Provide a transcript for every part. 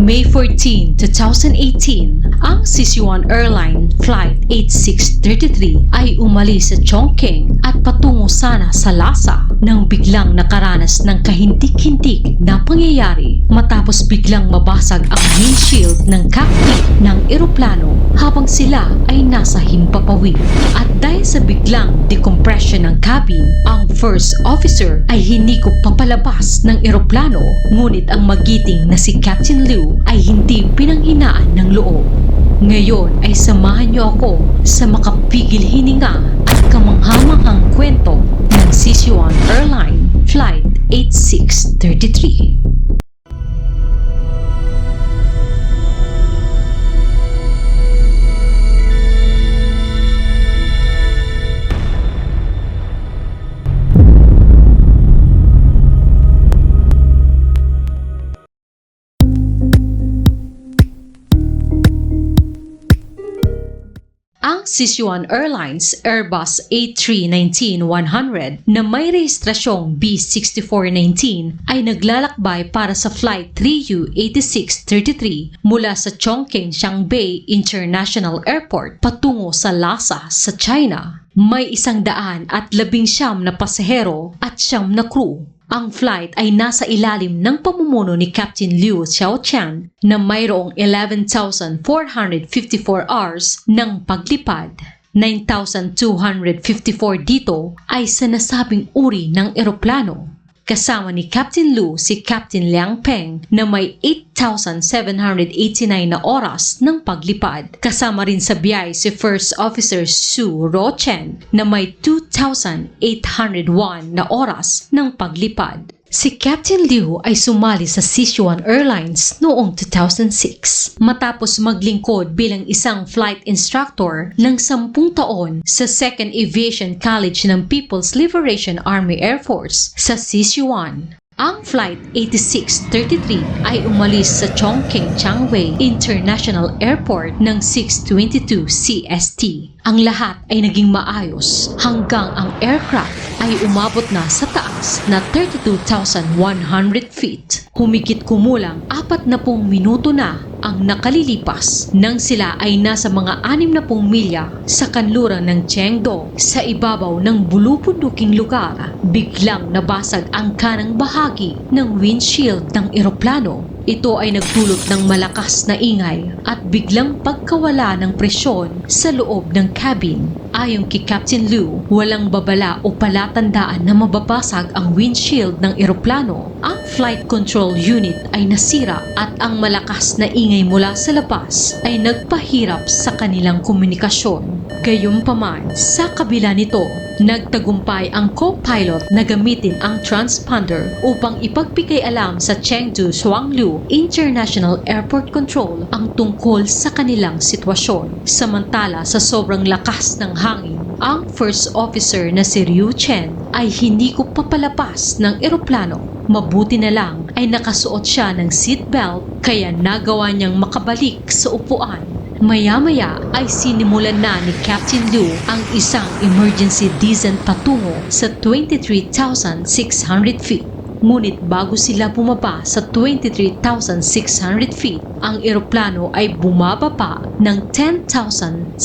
May 14, 2018, ang Sichuan Airline Flight 8633 ay umalis sa Chongqing at patungo sana sa Lhasa nang biglang nakaranas ng kahintik-hintik na pangyayari matapos biglang mabasag ang windshield ng cockpit ng eroplano habang sila ay nasa himpapawid. At dahil sa biglang decompression ng cabin, ang first officer ay hiniko papalabas ng eroplano ngunit ang magiting na si Captain Liu ay hindi pinanghinaan ng loob. Ngayon ay samahan niyo ako sa makapigil hininga at kamanghamanghang kwento ng Sichuan Airline Flight 8633. Ang Sichuan Airlines Airbus A319-100 na may rehistrasyong B6419 ay naglalakbay para sa Flight 3U8633 mula sa Chongqing Xiangbei International Airport patungo sa Lhasa sa China. May isang daan at labing siyam na pasahero at siyam na crew. Ang flight ay nasa ilalim ng pamumuno ni Captain Liu Xiaoqian na mayroong 11,454 hours ng paglipad. 9,254 dito ay sa nasabing uri ng eroplano. Kasama ni Captain Lu si Captain Liang Peng na may 8,789 na oras ng paglipad. Kasama rin sa biyay si First Officer Su Rochen na may 2,801 na oras ng paglipad. Si Captain Liu ay sumali sa Sichuan Airlines noong 2006 matapos maglingkod bilang isang flight instructor ng 10 taon sa 2nd Aviation College ng People's Liberation Army Air Force sa Sichuan. Ang Flight 8633 ay umalis sa Chongqing Changwei International Airport ng 6.22 CST. Ang lahat ay naging maayos hanggang ang aircraft ay umabot na sa taas na 32,100 feet. Humigit kumulang 40 minuto na ang nakalilipas nang sila ay nasa mga 60 milya sa kanluran ng Chengdo sa ibabaw ng bulupunduking lugar. Biglang nabasag ang kanang bahagi ng windshield ng eroplano. Ito ay nagdulot ng malakas na ingay at biglang pagkawala ng presyon sa loob ng cabin. Ayon kay Captain Liu, walang babala o palatandaan na mababasag ang windshield ng eroplano. Ang flight control unit ay nasira at ang malakas na ingay mula sa labas ay nagpahirap sa kanilang komunikasyon. Gayunpaman, sa kabila nito, nagtagumpay ang co-pilot na gamitin ang transponder upang ipagbigay alam sa Chengdu Shuanglu International Airport Control ang tungkol sa kanilang sitwasyon. Samantala sa sobrang lakas ng hangin, ang first officer na si Ryu Chen ay hindi ko papalapas ng eroplano. Mabuti na lang ay nakasuot siya ng seatbelt kaya nagawa niyang makabalik sa upuan Maya-maya ay sinimulan na ni Captain Liu ang isang emergency descent patungo sa 23,600 feet. Ngunit bago sila bumaba sa 23,600 feet, ang eroplano ay bumaba pa ng 10,729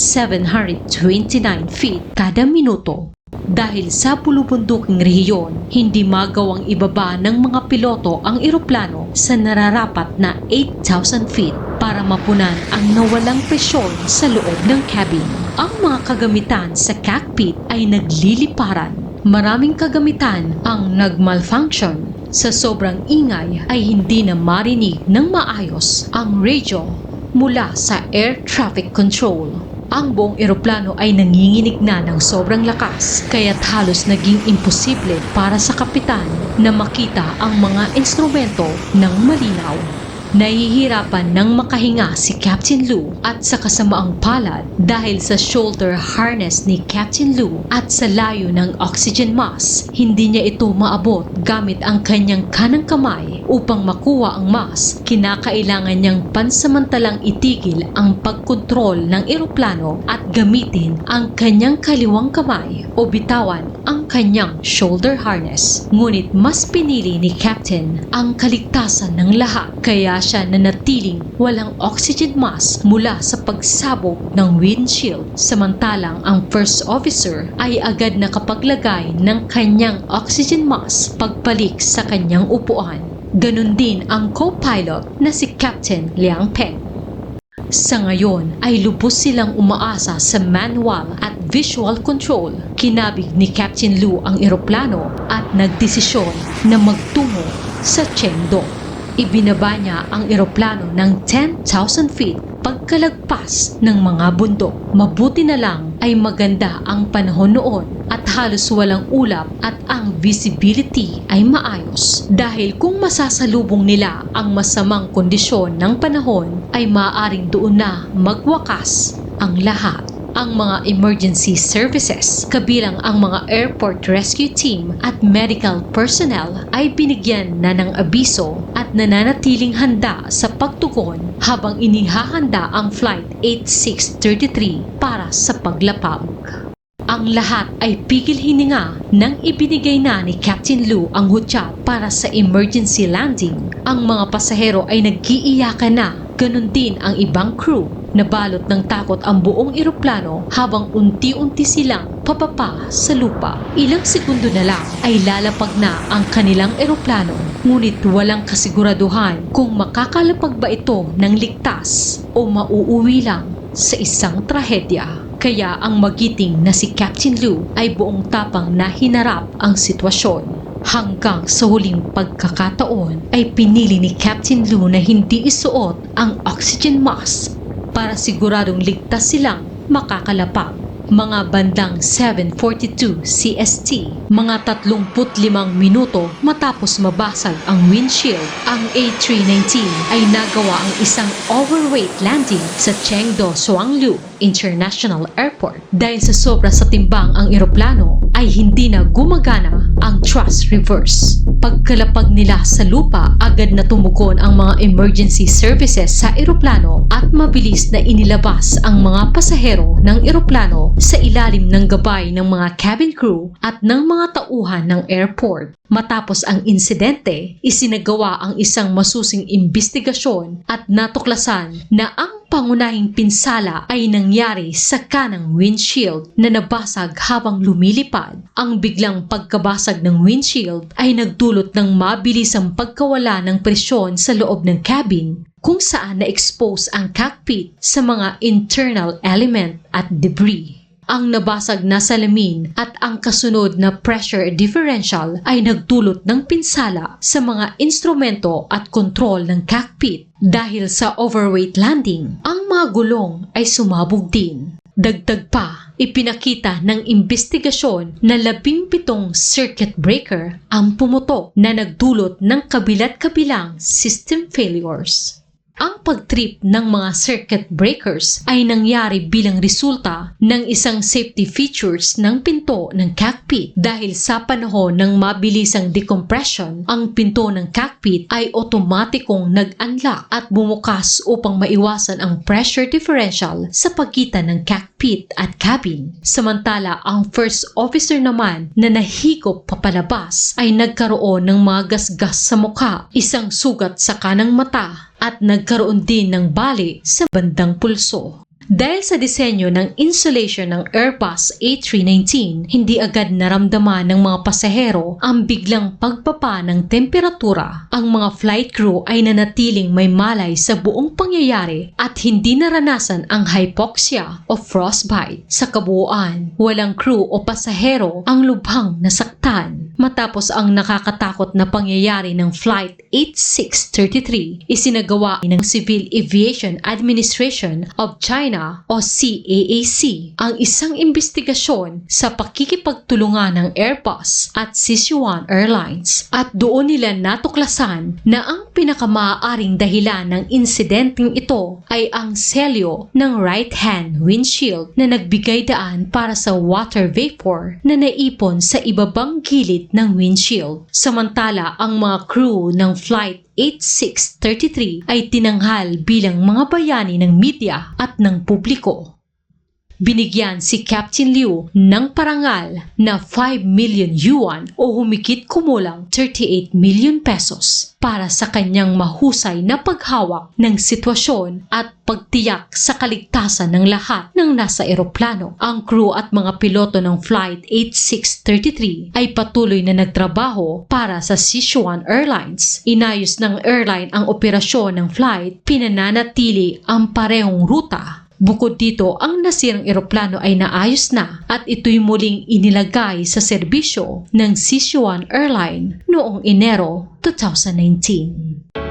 feet kada minuto. Dahil sa pulubunduking rehiyon, hindi magawang ibaba ng mga piloto ang eroplano sa nararapat na 8,000 feet para mapunan ang nawalang presyon sa loob ng cabin. Ang mga kagamitan sa cockpit ay nagliliparan. Maraming kagamitan ang nagmalfunction. Sa sobrang ingay ay hindi na marinig ng maayos ang radio mula sa air traffic control. Ang buong eroplano ay nanginginig na ng sobrang lakas kaya't halos naging imposible para sa kapitan na makita ang mga instrumento ng malinaw. Nahihirapan ng makahinga si Captain Lu at sa kasamaang palad dahil sa shoulder harness ni Captain Lu at sa layo ng oxygen mask. Hindi niya ito maabot gamit ang kanyang kanang kamay upang makuha ang mask. Kinakailangan niyang pansamantalang itigil ang pagkontrol ng eroplano at gamitin ang kanyang kaliwang kamay o bitawan ang kanyang shoulder harness. Ngunit mas pinili ni Captain ang kaligtasan ng lahat kaya siya nanatiling walang oxygen mask mula sa pagsabog ng windshield. Samantalang ang first officer ay agad nakapaglagay ng kanyang oxygen mask pagbalik sa kanyang upuan. Ganon din ang co-pilot na si Captain Liang Peng. Sa ngayon ay lubos silang umaasa sa manual at visual control. Kinabig ni Captain Lu ang eroplano at nagdesisyon na magtungo sa Chengdo. Ibinaba niya ang eroplano ng 10,000 feet pagkalagpas ng mga bundok. Mabuti na lang ay maganda ang panahon noon at halos walang ulap at ang visibility ay maayos. Dahil kung masasalubong nila ang masamang kondisyon ng panahon ay maaaring doon na magwakas ang lahat ang mga emergency services kabilang ang mga airport rescue team at medical personnel ay binigyan na ng abiso at nananatiling handa sa pagtugon habang inihahanda ang flight 8633 para sa paglapag. Ang lahat ay pigil hininga nang ibinigay na ni Captain Lu ang hutya para sa emergency landing. Ang mga pasahero ay nag-iiyakan na, ganun din ang ibang crew. Nabalot ng takot ang buong eroplano habang unti-unti silang papapa sa lupa. Ilang segundo na lang ay lalapag na ang kanilang eroplano. Ngunit walang kasiguraduhan kung makakalapag ba ito ng ligtas o mauuwi lang sa isang trahedya. Kaya ang magiting na si Captain Lu ay buong tapang na hinarap ang sitwasyon. Hanggang sa huling pagkakataon ay pinili ni Captain Lu na hindi isuot ang oxygen mask para siguradong ligtas silang makakalapag. Mga bandang 7.42 CST, mga 35 minuto matapos mabasag ang windshield, ang A319 ay nagawa ang isang overweight landing sa Chengdo Suanglu International Airport. Dahil sa sobra sa timbang ang eroplano, ay hindi na gumagana ang thrust reverse. Pagkalapag nila sa lupa, agad na tumugon ang mga emergency services sa eroplano at mabilis na inilabas ang mga pasahero ng eroplano sa ilalim ng gabay ng mga cabin crew at ng mga tauhan ng airport. Matapos ang insidente, isinagawa ang isang masusing imbestigasyon at natuklasan na ang pangunahing pinsala ay nangyari sa kanang windshield na nabasag habang lumilipad. Ang biglang pagkabasag ng windshield ay nagdulot ng mabilisang pagkawala ng presyon sa loob ng cabin kung saan na-expose ang cockpit sa mga internal element at debris. Ang nabasag na salamin at ang kasunod na pressure differential ay nagdulot ng pinsala sa mga instrumento at kontrol ng cockpit. Dahil sa overweight landing, ang mga gulong ay sumabog din. Dagdag pa, ipinakita ng investigasyon na labing pitong circuit breaker ang pumutok na nagdulot ng kabilat-kabilang system failures. Ang pagtrip ng mga circuit breakers ay nangyari bilang resulta ng isang safety features ng pinto ng cockpit dahil sa panahon ng mabilisang decompression, ang pinto ng cockpit ay otomatikong nag-unlock at bumukas upang maiwasan ang pressure differential sa pagitan ng cockpit at cabin. Samantala, ang first officer naman na nahigop papalabas ay nagkaroon ng mga gasgas sa mukha, isang sugat sa kanang mata at nagkaroon din ng bali sa bandang pulso. Dahil sa disenyo ng insulation ng Airbus A319, hindi agad naramdaman ng mga pasahero ang biglang pagpapa ng temperatura. Ang mga flight crew ay nanatiling may malay sa buong pangyayari at hindi naranasan ang hypoxia o frostbite. Sa kabuuan, walang crew o pasahero ang lubhang nasaktan. Matapos ang nakakatakot na pangyayari ng Flight 8633, isinagawa ng Civil Aviation Administration of China o CAAC ang isang investigasyon sa pakikipagtulungan ng Airbus at Sichuan Airlines. At doon nila natuklasan na ang pinakamaaaring dahilan ng insidenteng ito ay ang selyo ng right-hand windshield na nagbigay daan para sa water vapor na naipon sa ibabang gilid ng windshield. Samantala, ang mga crew ng Flight 8633 ay tinanghal bilang mga bayani ng media at ng publiko. Binigyan si Captain Liu ng parangal na 5 million yuan o humigit kumulang 38 million pesos para sa kanyang mahusay na paghawak ng sitwasyon at pagtiyak sa kaligtasan ng lahat ng nasa eroplano. Ang crew at mga piloto ng Flight 8633 ay patuloy na nagtrabaho para sa Sichuan Airlines. Inayos ng airline ang operasyon ng flight, pinananatili ang parehong ruta Bukod dito, ang nasirang eroplano ay naayos na at ito'y muling inilagay sa serbisyo ng Sichuan Airline noong Enero 2019.